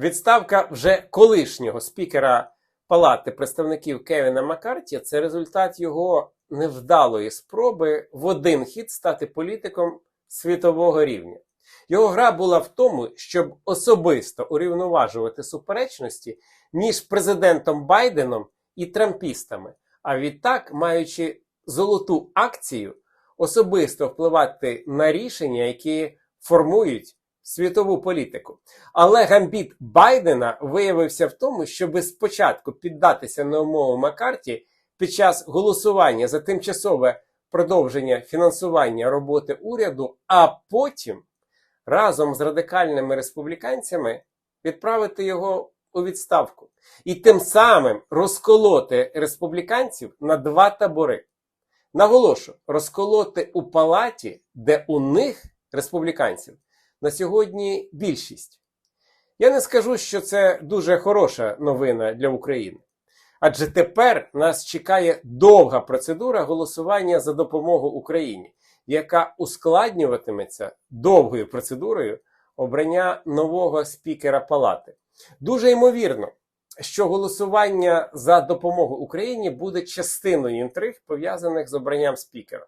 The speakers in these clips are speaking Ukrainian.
Відставка вже колишнього спікера Палати представників Кевіна Маккарті – це результат його невдалої спроби в один хід стати політиком світового рівня. Його гра була в тому, щоб особисто урівноважувати суперечності між президентом Байденом і трампістами, а відтак, маючи золоту акцію, особисто впливати на рішення, які формують світову політику. Але гамбіт Байдена виявився в тому, щоб спочатку піддатися на умови Маккарті під час голосування за тимчасове продовження фінансування роботи уряду, а потім разом з радикальними республіканцями відправити його у відставку і тим самим розколоти республіканців на два табори. Наголошу, розколоти у палаті, де у них республіканців на сьогодні більшість. Я не скажу, що це дуже хороша новина для України. Адже тепер нас чекає довга процедура голосування за допомогу Україні, яка ускладнюватиметься довгою процедурою обрання нового спікера палати. Дуже ймовірно, що голосування за допомогу Україні буде частиною інтриг, пов'язаних з обранням спікера.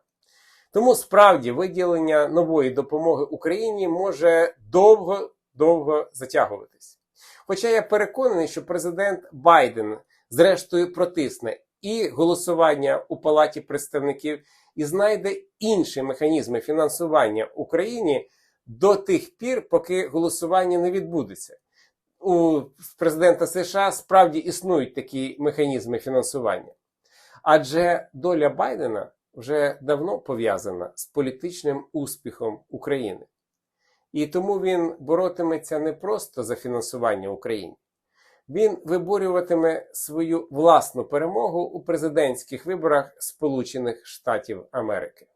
Тому справді виділення нової допомоги Україні може довго-довго затягуватись. Хоча я переконаний, що президент Байден зрештою протисне і голосування у Палаті представників, і знайде інші механізми фінансування Україні до тих пір, поки голосування не відбудеться. У президента США справді існують такі механізми фінансування. Адже доля Байдена вже давно пов'язана з політичним успіхом України. І тому він боротиметься не просто за фінансування України, він виборюватиме свою власну перемогу у президентських виборах Сполучених Штатів Америки.